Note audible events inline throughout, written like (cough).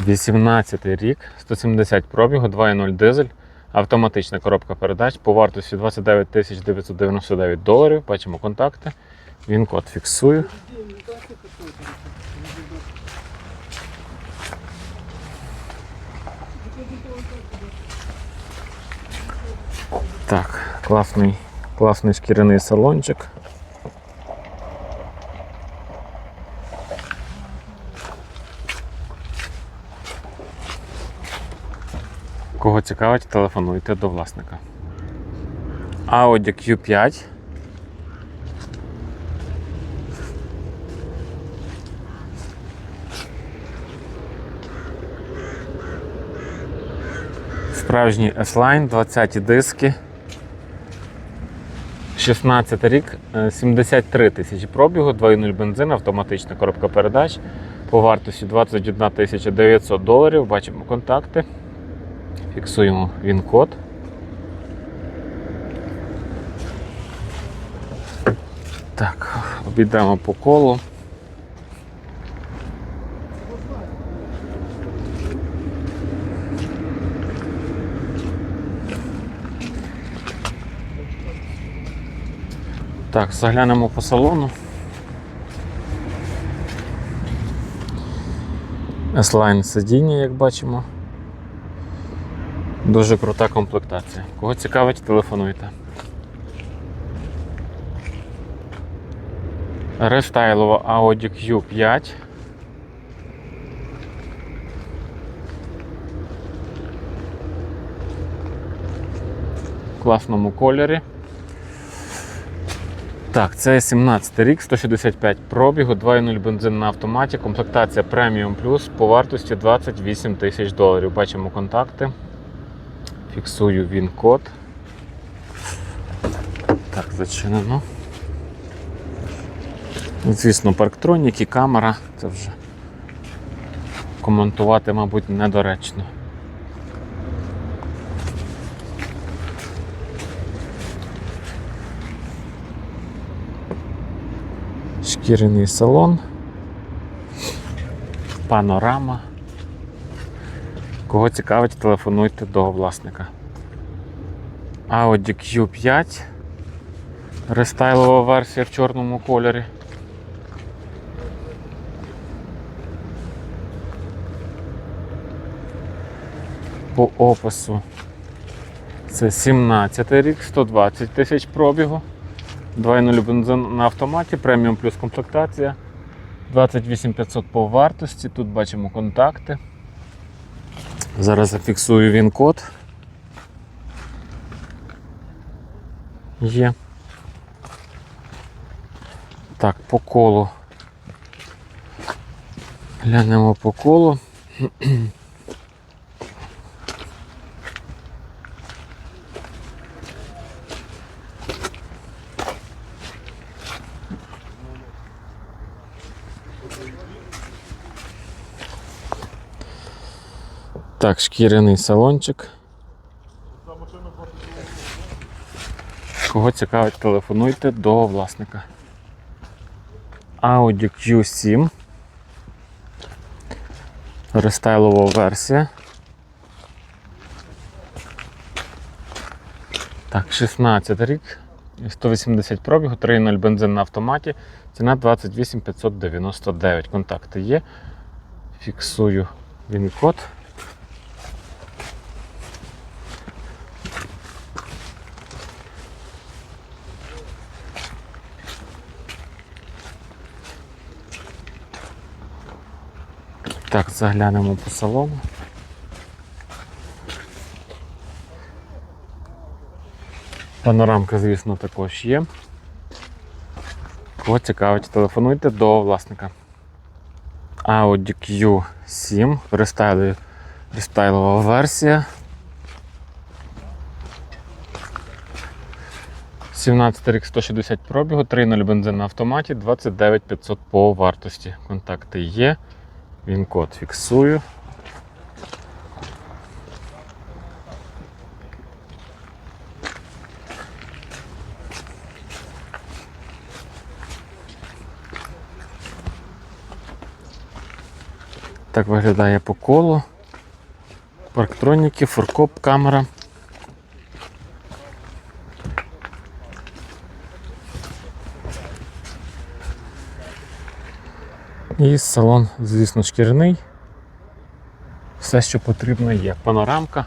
18 рік, 170 пробігу, 2.0 дизель, автоматична коробка передач по вартості 29 999 доларів. Бачимо контакти. Він код фіксую. Так, класний, класний шкіряний салончик. Кого телефонуйте до власника. Audi Q5. Справжній S-Line, 20 диски. 16 рік, е, 73 тисячі пробігу, 2.0 бензин, автоматична коробка передач. По вартості 21 тисяча 900 доларів. Бачимо контакти. Фіксуємо він-код. Так, обійдемо по колу. Так, заглянемо по салону. S-Line сидіння, як бачимо. Дуже крута комплектація. Кого цікавить, телефонуйте. Рестайлова Audi Q5. В класному кольорі. Так, це 17 рік, 165 пробігу, 2.0 бензин на автоматі, комплектація Premium Plus по вартості 28 тисяч доларів. Бачимо контакти. Фіксую він код. Так, зачинено. Звісно, парктроніки, камера, це вже коментувати, мабуть, недоречно. Шкіряний салон, панорама. Кого цікавить, телефонуйте до власника. Audi Q5. Рестайлова версія в чорному кольорі. По опису це 17 рік, 120 тисяч пробігу. 2.0 бензин на автоматі, преміум плюс комплектація. 28500 по вартості. Тут бачимо контакти. Зараз зафіксую він код. Є. Так, по колу. Глянемо по колу. (clears throat) Так, шкіряний салончик. Кого цікавить, телефонуйте до власника. Audi Q7. Рестайлова версія. Так, 16 рік. 180 пробігу, 3.0 бензин на автоматі. Ціна 28 599. Контакти є. Фіксую він код. Так, заглянемо по салону. Панорамка, звісно, також є. Кого цікавить, телефонуйте до власника. Audi Q7, рестайлі- рестайлова версія. 17 рік 160 пробігу, 3.0 бензин на автоматі, 29 500 по вартості. Контакти є. Він код фіксую. Так виглядає по колу. Парктроніки, фуркоп, камера. І салон, звісно, шкіряний. Все, що потрібно є. Панорамка.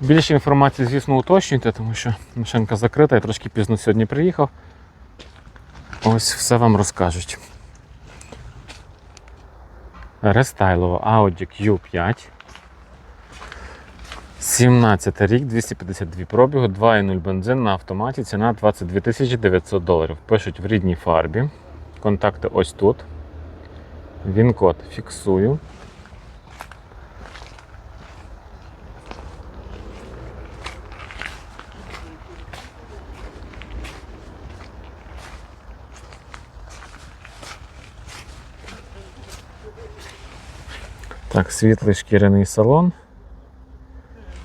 Більше інформації, звісно, уточнюйте, тому що машинка закрита, я трошки пізно сьогодні приїхав. Ось все вам розкажуть. Рестайлова Audi Q5. 17 рік, 252 пробігу, 2,0 бензин на автоматі, ціна 22 900 доларів. Пишуть в рідній фарбі. Контакти ось тут. Він код фіксую. Так, світлий шкіряний салон.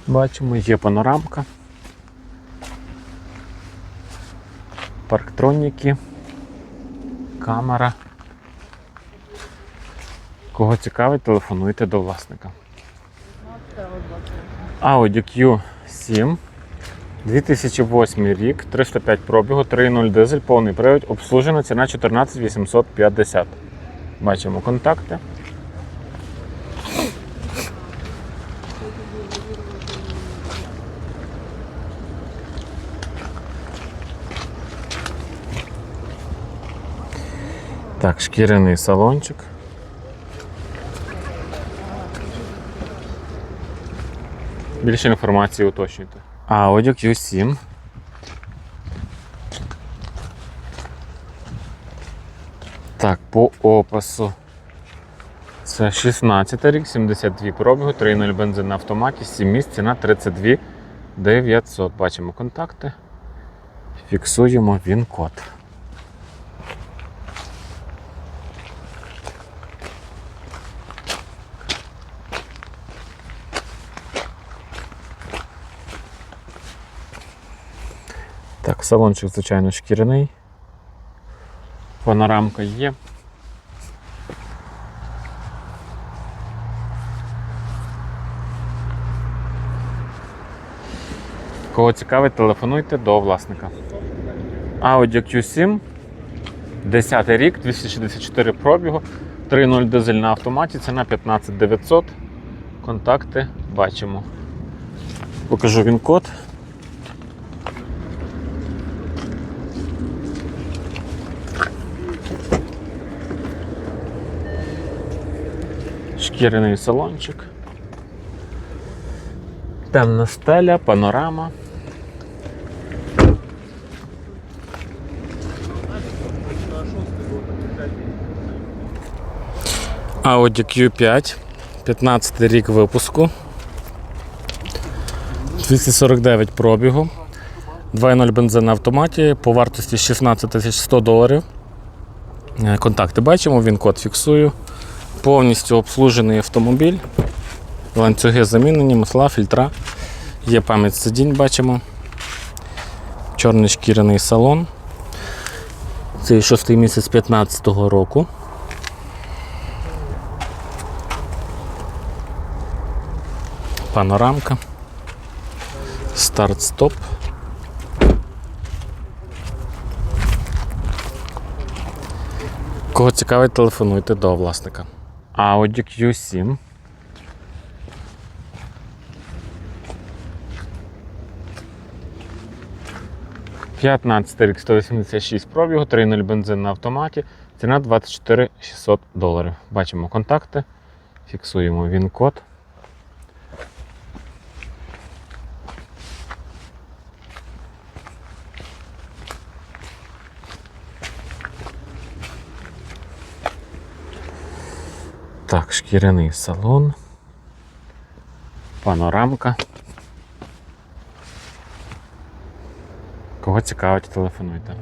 Бачимо, є панорамка. Парктроніки, камера. Кого цікавить, телефонуйте до власника. Audi Q7. 2008 рік, 305 пробігу, 3.0 дизель, повний привід, обслужена ціна 14 850. Бачимо контакти. Так, шкіряний салончик. Більше інформації уточнюйте. Audi Q7. Так, по опису. Це 16 рік, 72 пробігу, 3.0 бензин на автоматі, 7 місць, ціна 32 900. Бачимо контакти. Фіксуємо він салончик, звичайно, шкіряний. Панорамка є. Кого цікавить, телефонуйте до власника. Audi Q7, 10 рік, 264 пробігу, 3.0 дизель на автоматі, ціна 15 900. Контакти бачимо. Покажу він код. Шкіряний салончик. Темна стеля, панорама. Audi Q5, 15 рік випуску. 249 пробігу. 2.0 бензин на автоматі по вартості 16 100 доларів. Е, Контакти бачимо, він код фіксую. Повністю обслужений автомобіль. Ланцюги замінені, масла, фільтра. Є пам'ять сидінь, бачимо. Чорний шкіряний салон. Це шостий місяць 15-го року. Панорамка. Старт-стоп. Кого цікавить, телефонуйте до власника. Audi Q7. П'ятнадцятий рік 186 пробігу, 3.0 бензин на автоматі. Ціна 24 600 доларів. Бачимо контакти. Фіксуємо він-код. Так, шкіряний салон. Панорамка. Кого цікавить, телефонуйте.